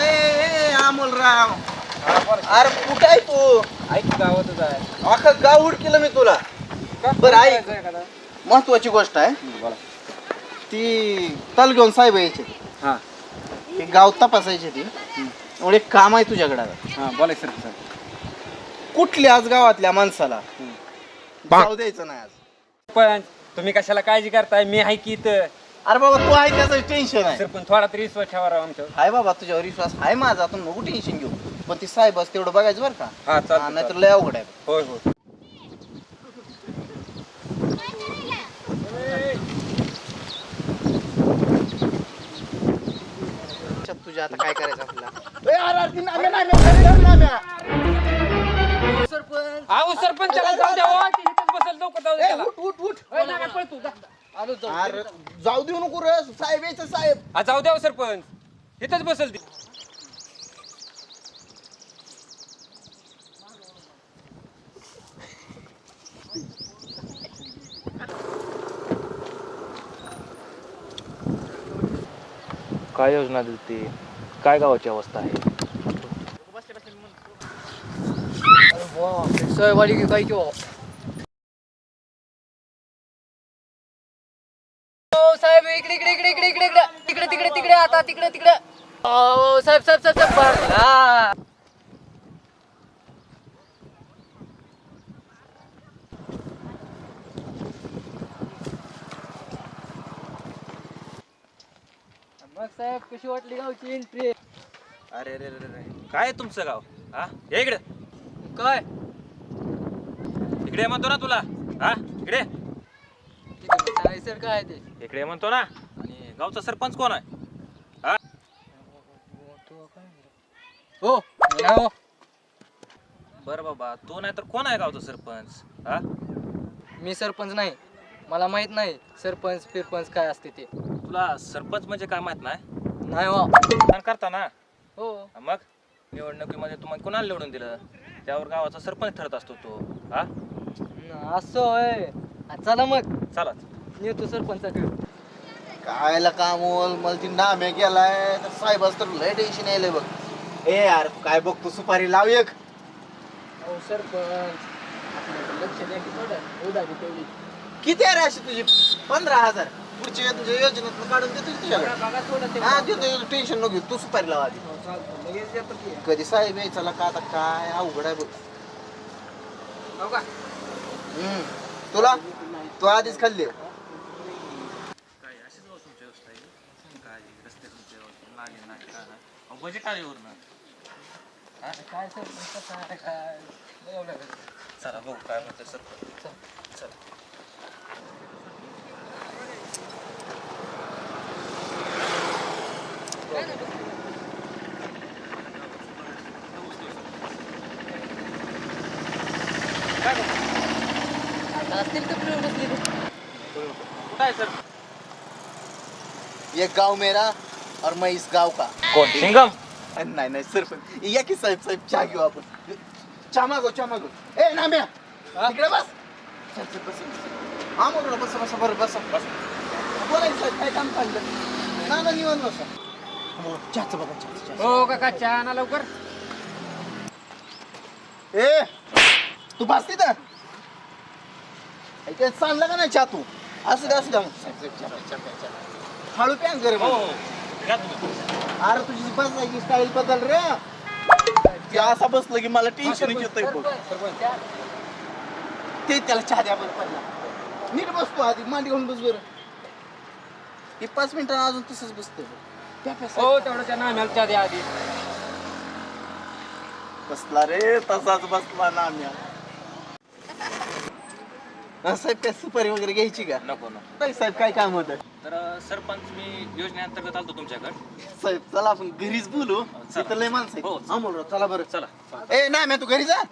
ए, ए, अमोलराव अरे कुठं आहे तू? ऐक गावातच आहे. अख्खं गाव उडकीलं मी तुला. बरं ऐक. महत्वाची गोष्ट आहे. बोला. ती तल घेऊन साहेब यायचे. हा. ते गाव तपासायचे ती. एवढे काम आहे तुझ्याकडे. आता. हा बोला सर सर. कुठल्या आज गावातल्या माणसाला जाऊ द्यायचं नाही आज? पण तुम्ही कशाला काळजी करताय? मी आहे की इथं. अरे बाबा तू आहे त्याचं टेन्शन आहे. सर पण थोडा तरी विश्वास ठेवा राव आमच्यावर. हाय बाबा तुझ्यावर विश्वास आहे माझा तू नको टेन्शन घेऊ. पण ती साहेब असते तेवढं बघायचं बरं का? हा हा, चालतं नाहीतर लय अवघड आहे. होय होय. लक्षात तुझ्या आता काय करायचं आपल्याला? नाम्या. अहो सरपंचाला जाऊ द्या हो, बसेल लवकर जाऊ द्या ए, त्याला. उठ, उठ, उठ. ए, नाही, नाही, पळ तू, जा. आलो जाऊ. अरे जाऊ देऊ नको रे साहेब यायचं साहेब हा, जाऊ द्या हो, सरपंच इथंच बसेल ती काय योजना दिली काय गावाची अवस्था आहे साहेब आता तिकडे तिकडे. अहो, साहेब साहेब साहेब साहेब. हा. मग साहेब कशी वाटली गावची एंट्री अरे अरे अरे अरे. काय आहे तुमचं गाव? हा? ये इकडे. काय? इकडे ये म्हणतो ना तुला. हा? इकडे. काय सर काय ते? इकडे ये म्हणतो ना. आणि गावचा सरपंच कोण आहे? हा हो. नाही हो. बरं बाबा तो नाही तर कोण आहे गावचा सरपंच? हा? मी सरपंच नाही. मला माहीत नाही सरपंच फिरपंच काय असते ते. तुला सरपंच म्हणजे काय माहीत नाही? नाही हो. मतदान करता ना? हो. मग? निवडणुकीमध्ये तुम्हाला कोणाला निवडून दिलं? त्यावर गावाचा सरपंच ठरत असतो तो. हा? न, असं होय. आ, चला मग. चला. येतो सरपंचाकडे. कायला काम होल मला ती नाम्या गेलाय. तर साहेब तर लय टेन्शन यायलंय बघ. ए यार तू काय बघतो सुपारी? लाव एक. हो सरपंच लक्ष द्या की थोडं. उधारी तेवढी किती आहे रे अशी तुझी? पंधरा हजार. पुढची तुझ्या योजनेत काढून देतो की तुझ्याकडे? बघा थोडं ते हा देतो टेन्शन नको घेऊ. तू सुपारी लाव आधी. हो, चालतं. लगेच देतो की कधी साहेब यायचा का आता काय अवघड आहे बघ. हो का? हम्म. तुला? तू आधीच खाल्ली काय अशीच तुमची व्यवस्था आहे काय रस्ते तुमचे नाली नाही काय नाही बजेट आहे वरनं काय सरपंच काय काय? एवढं चला बघू काय म्हणते सरपंच चला. असतील तर आहे सर? एक गाव मेरा और मैं इस गाव का। कोण सिंगम अरे नाही नाही सरपंच या की साहेब साहेब चहा घेऊ आपण चहा मागो चहा मागो ए नाम्या तिकडे बस। चल, चल, बस, बस. हा मोठा बस बस बरं बस बस बोलायचं साहेब काय काम चाललं ना ना निवांत बसा हो, चहाचं बघा चहाचं, चहाचं. हो काका चहा आणा लवकर। ए तू बस तिथं ऐकाय चाललं का नाही चहा तू असू दे असू दे साहेब, साहेब, चहा प्या, चहा प्या, तुम्ही अरे तुझी बसायची स्टाईल बदल रे. ते असा बसलं की मला टेन्शन येतंय बघ. ते त्याला चहा द्या बरं पहिला. नीट बसतो आधी मांडी घेऊन बस बरं. हे पाच मिनिटांना अजून तसंच बसतो. हो तेवढं त्या नाम्याला चहा द्या आधी. बसला रे तसाच बसला ना आम्ही साहेब काय सुपारी वगैरे घ्यायची का? नको नको. नाही साहेब काय काम होत? तर सरपंच मी योजनेअंतर्गत आलतो तुमच्याकडे. साहेब चला आपण घरीच बोलू. हो, चला. लय माणसं हा हो, चला. चला बरं. चला ए नाही मी तू घरी जा.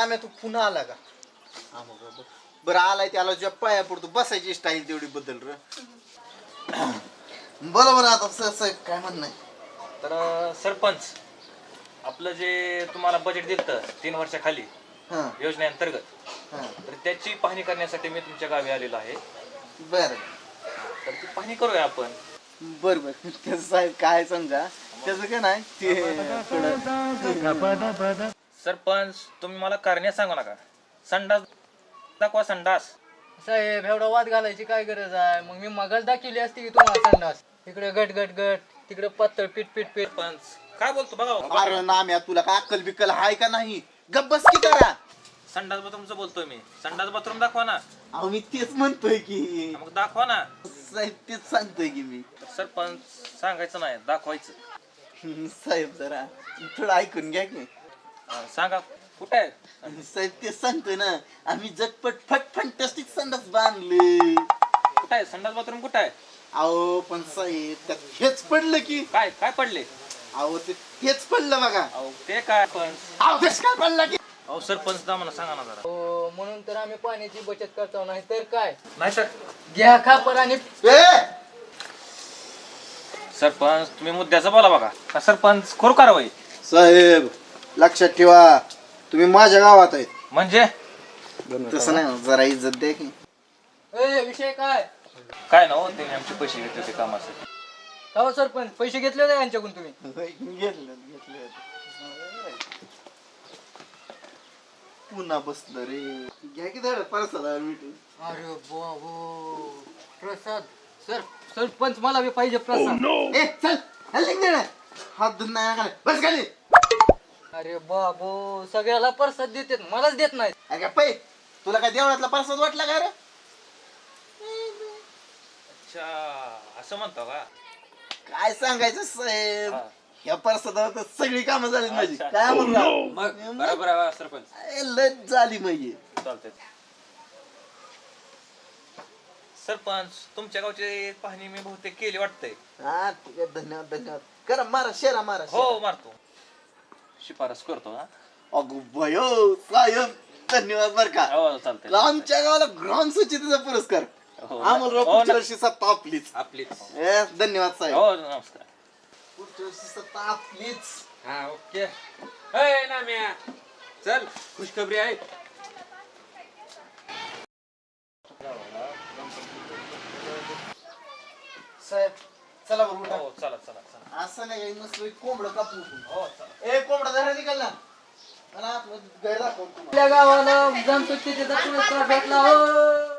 नाम्या तू पुन्हा आला का? हा मग बरं. बरं आलाय त्याला ज्या पाया पडतो बसायची स्टाईल तेवढी बदल र. बरोबर आता स- साहेब काय म्हणणं आहे? तर अं, सरपंच आपलं जे तुम्हाला बजेट दिलं तीन वर्षाखाली हा. योजनेअंतर्गत हा. तर त्याची पाहणी करण्यासाठी मी तुमच्या गावी आलेलो आहे. बरं. तर ती पाहणी करूया आपण. बर बर. त्याचं साहेब काय समजा त्याचं काय नाही ते थोडं सरपंच तुम्ही मला कारणे सांगू नका. संडास दाखवा संडास. साहेब एवढा वाद घालायची काय गरज आहे? मग मी मगाच दाखवली असती की तुम्हाला संडास? इकडे गट गट गट तिकडे पातळ पीठ पीठ पीठ. सरपंच काय बोलतो बघा हो. अरे नाम्या तुला काय अक्कल बिक्कल हाय का नाही? गब्बस की करा संडास बाथरूमचं बोलतोय मी. संडास बाथरूम दाखवा ना. अहो मी तेच म्हणतोय की. मग दाखवा ना. साहेब तेच सांगतोय की मी. सरपंच सांगायचं नाही दाखवायचं. साहेब जरा थोडं ऐकून घ्या की. अं, सांगा कुठे आहे? साहेब तेच सांगतोय ना आम्ही झटपट फट फंटास्टिक संडास बांधले. कुठे आहे? संडास बाथरूम कुठे आहे? अहो पण साहेब त्यात हेच पडलं की. काय काय पडले? अहो ते हेच पडलं बघा. अहो ते काय पण अहो तेच काय पडलं की. अहो सरपंच दा मला सांगा ना जरा. हो म्हणून तर आम्ही पाण्याची बचत करतो नाही तर काय? नाही तर घ्या खापर आणि ए! सरपंच तुम्ही मुद्द्याचं बोला बघा. का सरपंच करू कारवाई? साहेब लक्षात ठेवा. तुम्ही माझ्या गावात आहेत. म्हणजे? तसं नाही जरा इज्जत द्या की. ए, विषय काय? काय ना हो त्यांनी आमचे पैसे घेतले होते कामासाठी. हो सरपंच पैसे घेतले होते यांच्याकडून तुम्ही? घेतलं घेतलं पुन्हा बसलं रे. घ्या की धड परसाला मिठू अरे बाबो प्रसाद. सर सरपंच मला बी पाहिजे प्रसाद. ए चल हल्ली हात धुवून नाही. बस खाली. अरे बाबो सगळ्याला प्रसाद देतात मलाच देत नाही अरे काय पै तुला काय देवळातला परसाद वाटला का रे? अच्छा असं म्हणतो का? काय सांगायचं साहेब? हा. ह्या परसादावर तर सगळी कामं झाली माझी. अच्छा. काय म्हणला मग बरोबर आहे सरपंच. लय झाली म्हणजे चालतंय. सरपंच तुमच्या गावची पाहणी मी बहुतेक केली वाटतंय. हा ठीक आहे. धन्यवाद धन्यवाद. करा मारा शेरा मारा हो मारतो. शिफारस करतो हा अगो भयो साहेब धन्यवाद बर का हो चालतंय आमच्या गावाला ग्राम स्वच्छतेचा पुरस्कार हो, आम्हाला हो, पुढच्या. वर्षी सत्ता आपलीच आपलीच ए, धन्यवाद साहेब हो नमस्कार पुढच्या वर्षी सत्ता आपलीच हा ओके अय नाम्या चल खुशखबरी आहे साहेब चला बरं उठा. हो चला चला चला. असं नाही मस्त कोंबड कापू हो चला. ए कोंबडा धरा निघाल. मला आतमध्ये गैर दाखवतो आपल्या गावाला ग्रामपंचायतीचा पुरस्कार भेटला हो.